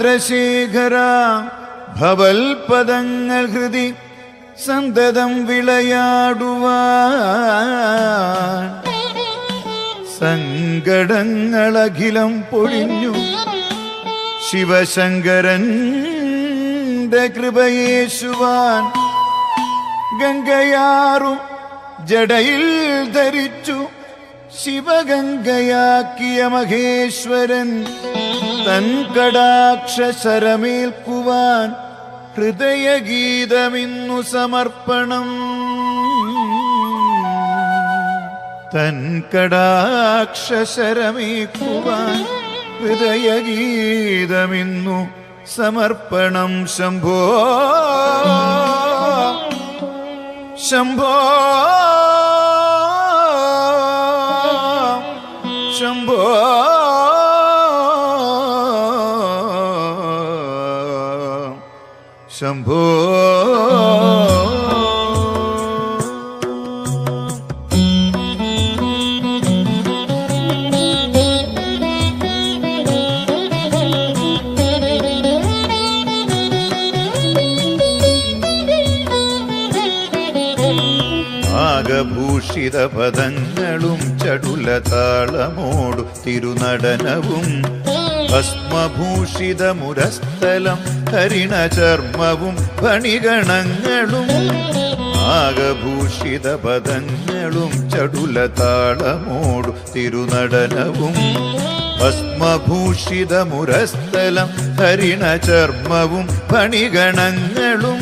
ചന്ദ്രശേഖര ഭവൽപദങ്ങൾ ഹൃതി സന്തതം വിളയാടുവാൻ. സങ്കടങ്ങളഖിലം പൊഴിഞ്ഞു. ശിവശങ്കരന്റെ കൃപയേശുവാൻ ഗംഗയാറും ജടയിൽ ധരിച്ചു. ശിവഗംഗയാക്കിയ മഹേശ്വരൻ തൻ കടാക്ഷരമേൽക്കുവാൻ ഹൃദയഗീതമിന്നു സമർപ്പണം. തൻ കടാക്ഷരമേക്കുവാൻ ഹൃദയഗീതമിന്നു സമർപ്പണം. ശംഭോ ശംഭോ. ശംഭോ. ആകഭൂഷിത പദങ്ങളും ചടുല താളമോടു തിരുനടനവും ഭസ്മഭൂഷിത ഹരിണചർമ്മവും ഹരിണ ചർമ്മവും ഫണിഗണങ്ങളും ആകഭൂഷിത പദങ്ങളും ചടുല താളമോടു തിരുനടനവും. ഭസ്മഭൂഷിതമുരസ്ഥലം ഹരിണചർമ്മവും ഹരിണ ചർമ്മവും ഫണിഗണങ്ങളും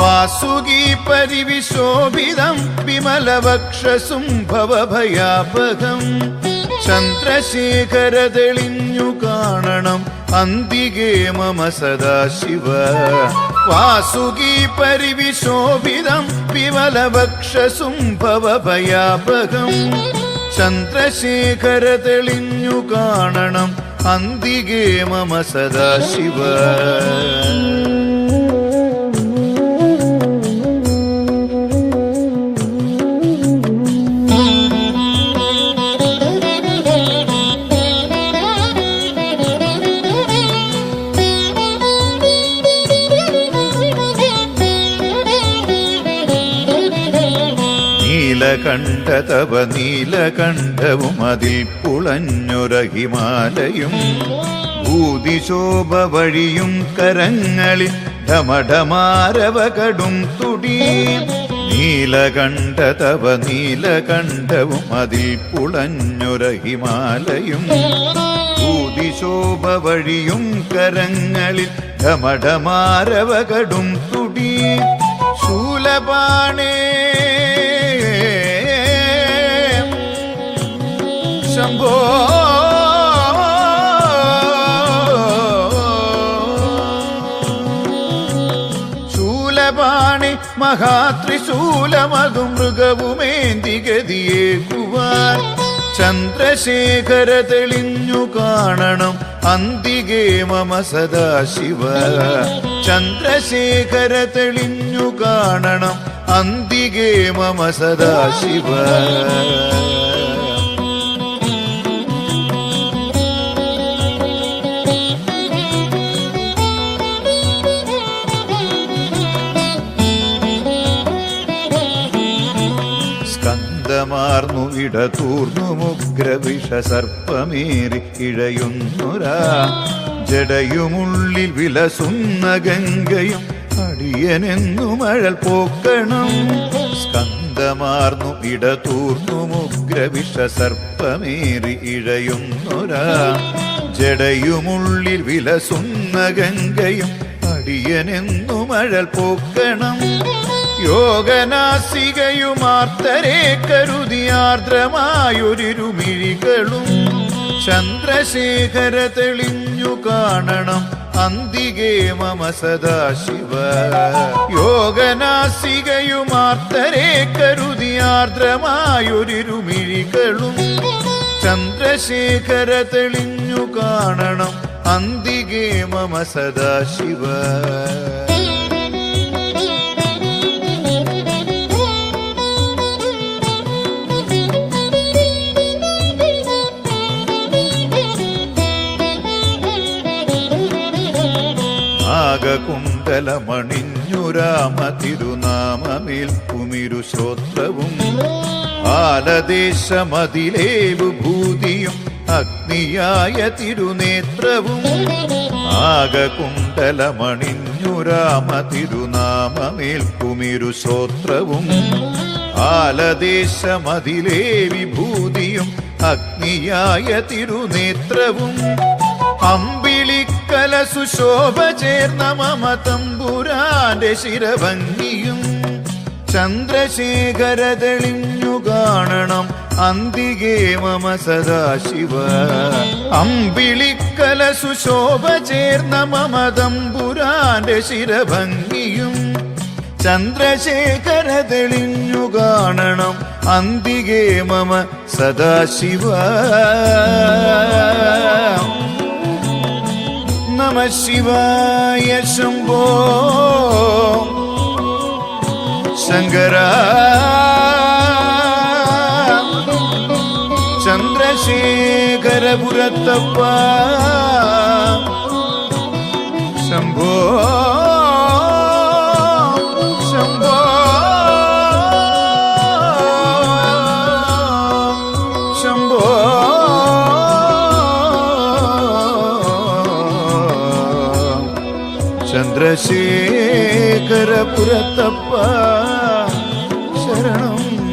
വാസുകി പരിവിശോഭിതം വിമലവക്ഷസും ഭവഭയാപകം. ചന്ദ്രശേഖര തെളിഞ്ഞു കാണണം. അന്തികേ മമ സദാശിവ. വാസുകി പരിവിശോഭിതം വിമലവക്ഷസും ഭയാപകം ചന്ദ്രശേഖര തെളിഞ്ഞു കാണണം. അന്തികേ മമ സദാശിവ. നീലകണ്ഠ തവ നീലകണ്ഠവും അതിൽ പുളഞ്ഞൊര ഹിമാലയും ഭൂതിശോഭ വഴിയും കരങ്ങളിൽ ഢമഢമാരവ കടും തുടി. നീലകണ്ഠ തവ നീലകണ്ഠവും അതിൽ പുളഞ്ഞൊര ഹിമാലയും ഭൂതിശോഭ വഴിയും കരങ്ങളിൽ ഢമഢമാരവ കടും തുടി. ശൂലപാണേ ശംഭോ ശൂലപാണി മഹാത്രിശൂലമതു മൃഗവുമേന്തി ഗതിയേക്കുവാൻ ചന്ദ്രശേഖര തെളിഞ്ഞു കാണണം അന്തികേ മമ സദാശിവ. ചന്ദ്രശേഖര തെളിഞ്ഞു കാണണം അന്തികേ മമ സദാശിവ. മുഗ്രവിഷ സർപ്പമേറി ഇഴയുന്നൊരാ. ജടയുമുള്ളിൽ വിലസുന്ന ഗംഗയും അടിയനെന്നു മഴൽ പോക്കണം. സ്കന്ധമാർന്നു ഇടതൂർന്നു മുഗ്രവിഷ സർപ്പമേറി ഇഴയുന്നൊരാ. ജടയുമുള്ളിൽ വിലസുന്ന ഗംഗയും അടിയനെന്നു മഴൽ പോക്കണം. യോഗനാസികയുമാർത്തരെ കരുതിയാർദ്രമായൊരിരുമിഴികളും ചന്ദ്രശേഖര തെളിഞ്ഞു കാണണം അന്തികേ മമ സദാശിവ. യോഗനാസികയുമാർത്തരെ കരുതിയാർദ്രമായൊരിരുമിഴികളും ചന്ദ്രശേഖര തെളിഞ്ഞു കാണണം അന്തികേ മമ സദാശിവ. നാഗകുണ്ടലമണിഞ്ഞുരാമ തിരുനാമമിൽ കുമിരു ശ്രോത്രവും ആലദേശമതിലേവു ഭൂതിയും അഗ്നിയായ തിരുനേത്രവും. നാഗകുണ്ടലമണിഞ്ഞുരാമ തിരുനാമമേൽ കുമിരു ശ്രോത്രവും. ആലദേശമതിലേ വിഭൂതിയും അഗ്നിയായ തിരുനേത്രവും. അമ്പിളിക്കല സുശോഭ ചേർന്ന മമ തമ്പുരാന്റെ ശിരഭംഗിയും ചന്ദ്രശേഖര തെളിഞ്ഞു കാണണം അന്തികേ മമ സദാശിവ. അമ്പിളിക്കല സുശോഭ ചേർന്ന മമ തമ്പുരാന്റെ ശിരഭംഗിയും ചന്ദ്രശേഖര തെളിഞ്ഞു കാണണം അന്തികേ മമ സദാശിവ. നമ ശിവായ ശംഭോ ശങ്കര ചന്ദ്രശേഖരപുരത്തപ്പ ശംഭോ ചന്ദ്രശേഖരപുരത്തപ്പ ശരണം.